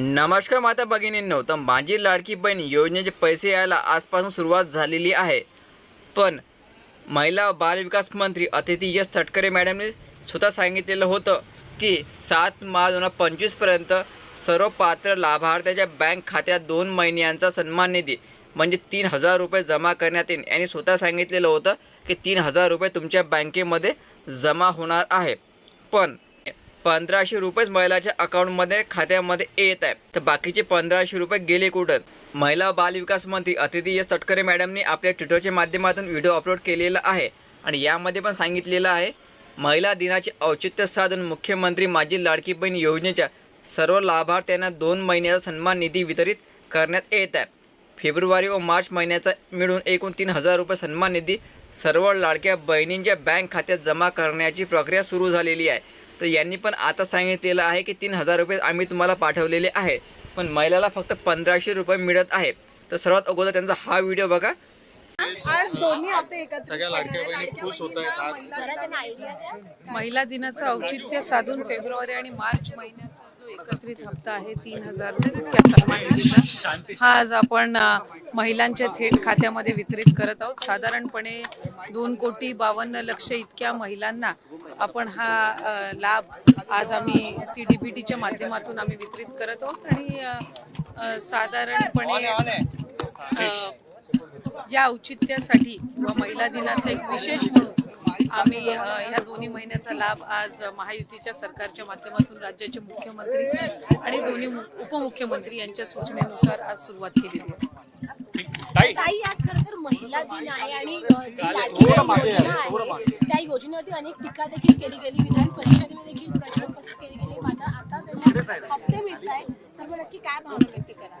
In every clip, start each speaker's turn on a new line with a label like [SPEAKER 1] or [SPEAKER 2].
[SPEAKER 1] नमस्कार माता भगिनींनो तर माझी लाडकी बहीण योजनेचे पैसे यायला आजपासून सुरुवात झालेली आहे. पण महिला बालविकास मंत्री अतिथी यश तटकरे मॅडमने स्वतः सांगितलेलं होतं की सात मार्च दोन हजार पंचवीसपर्यंत सर्व पात्र लाभार्थ्याच्या बँक खात्यात दोन महिन्यांचा सन्मान निधी म्हणजे तीन हजार रुपये जमा करण्यात येईल. यांनी स्वतः सांगितलेलं होतं की तीन हजार रुपये तुमच्या बँकेमध्ये जमा होणार आहे. पण पंधराशे रुपयेच महिलाच्या अकाउंटमध्ये खात्यामध्ये येत आहे. तर बाकीचे पंधराशे रुपये गेले कुठं? महिला बालविकास मंत्री अतिथी एस. तटकरे मॅडमनी आपल्या ट्विटरच्या माध्यमातून व्हिडिओ अपलोड केलेला आहे. आणि यामध्ये पण सांगितलेलं आहे महिला दिनाचे औचित्य साधून मुख्यमंत्री माझी लाडकी बहीण योजनेच्या सर्व लाभार्थ्यांना दोन महिन्याचा सन्मान निधी वितरित करण्यात येत आहे. फेब्रुवारी व मार्च महिन्याचा मिळून एकूण तीन हजार रुपये सन्मान निधी सर्व लाडक्या बहिणींच्या बँक खात्यात जमा करण्याची प्रक्रिया सुरू झालेली आहे. तर यांनी पण आता सांगितलेलं आहे की तीन हजार रुपये आम्ही तुम्हाला पाठवलेले आहे. पण महिलाला फक्त पंधराशे रुपये मिळत आहे. तर सर्वात अगोदर त्यांचा हा व्हिडिओ बघा.
[SPEAKER 2] आज दोन्ही
[SPEAKER 3] सगळ्या लाडक्या बहिणी खुश होत आहेत आज.
[SPEAKER 4] महिला दिनाचं औचित्य साधून फेब्रुवारी आणि मार्च महिन्याचा जो एकत्रित हप्ता आहे तीन हजार सन्मान निधीचा हा आज आपण महिलांच्या थेट खात्यामध्ये वितरित करत आहोत. साधारणपणे दोन कोटी बावन्न लक्ष इतक्या महिलांना आपण हा लाभ आज आम्ही टी डी बी टीच्या माध्यमातून आम्ही वितरित करत आहोत. आणि साधारणपणे या औचित्यासाठी व महिला दिनाचं एक विशेष म्हणून आम्ही ह्या दोन्ही महिन्याचा लाभ आज महायुतीच्या सरकारच्या माध्यमातून राज्याचे मुख्यमंत्री आणि दोन्ही उपमुख्यमंत्री यांच्या सूचनेनुसार आज सुरुवात केलेली आहे.
[SPEAKER 5] ताई. आज खरं तर महिला दिन आहे आणि जी लाडकी बहीण योजना आहे. त्या योजनेवरती अनेक टीका देखील केली गेली. विधान परिषदेमध्ये देखील प्रश्न उपस्थित केले गेले. मात्र आता त्यांना हफ्ते मिळत आहे तर मग नक्की काय भावना व्यक्त करा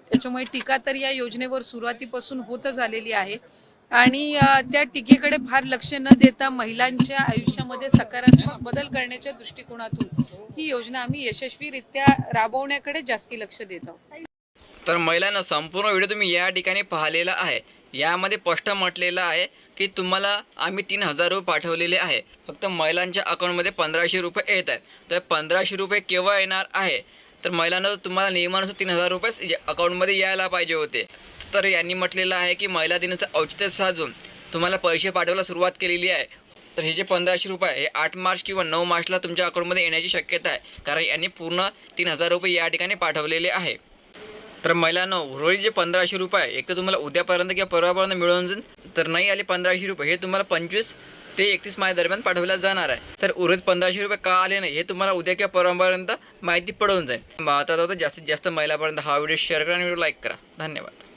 [SPEAKER 4] त्याच्यामुळे टीका तर या योजनेवर सुरुवातीपासून होतच आलेली आहे. आणि त्या टीकेकडे फार लक्ष न देता महिलांच्या आयुष्यामध्ये सकारात्मक बदल करण्याच्या दृष्टिकोनातून ही योजना आम्ही यशस्वीरित्या राबवण्याकडे जास्ती लक्ष देत आहोत.
[SPEAKER 1] तर महिलांना संपूर्ण व्हिडिओ तुम्ही या ठिकाणी पाहिलेला आहे. यामध्ये स्पष्ट म्हटलेलं आहे की तुम्हाला आम्ही तीन हजार रुपये पाठवलेले आहे. फक्त महिलांच्या अकाउंटमध्ये पंधराशे रुपये येत आहेत. तर पंधराशे रुपये केव्हा येणार आहे? तर महिलांना तुम्हाला नियमानुसार तीन हजार रुपयेच अकाउंटमध्ये यायला पाहिजे होते. तर यांनी म्हटलेलं आहे की महिला दिनाचं औचित्य साधून तुम्हाला पैसे पाठवायला सुरुवात केलेली आहे. तर हे जे पंधराशे रुपये हे आठ मार्च किंवा नऊ मार्चला तुमच्या अकाउंटमध्ये येण्याची शक्यता आहे. कारण यांनी पूर्ण तीन हजार रुपये या ठिकाणी पाठवलेले आहे. तर महिलांना उर्वरित जे पंधराशे रुपये आहे, एक तर तुम्हाला उद्यापर्यंत किंवा परवापर्यंत मिळून जाईल. तर नाही आले पंधराशे रुपये हे तुम्हाला पंचवीस ते एकतीस मार्च दरम्यान पाठवल्या जाणार आहे. तर उर्वरित पंधराशे रुपये का आले नाही हे तुम्हाला उद्या किंवा परवापर्यंत माहिती पडून जाईल. आता जास्तीत जास्त महिलापर्यंत हा व्हिडिओ शेअर करा आणि व्हिडिओ लाईक करा. धन्यवाद.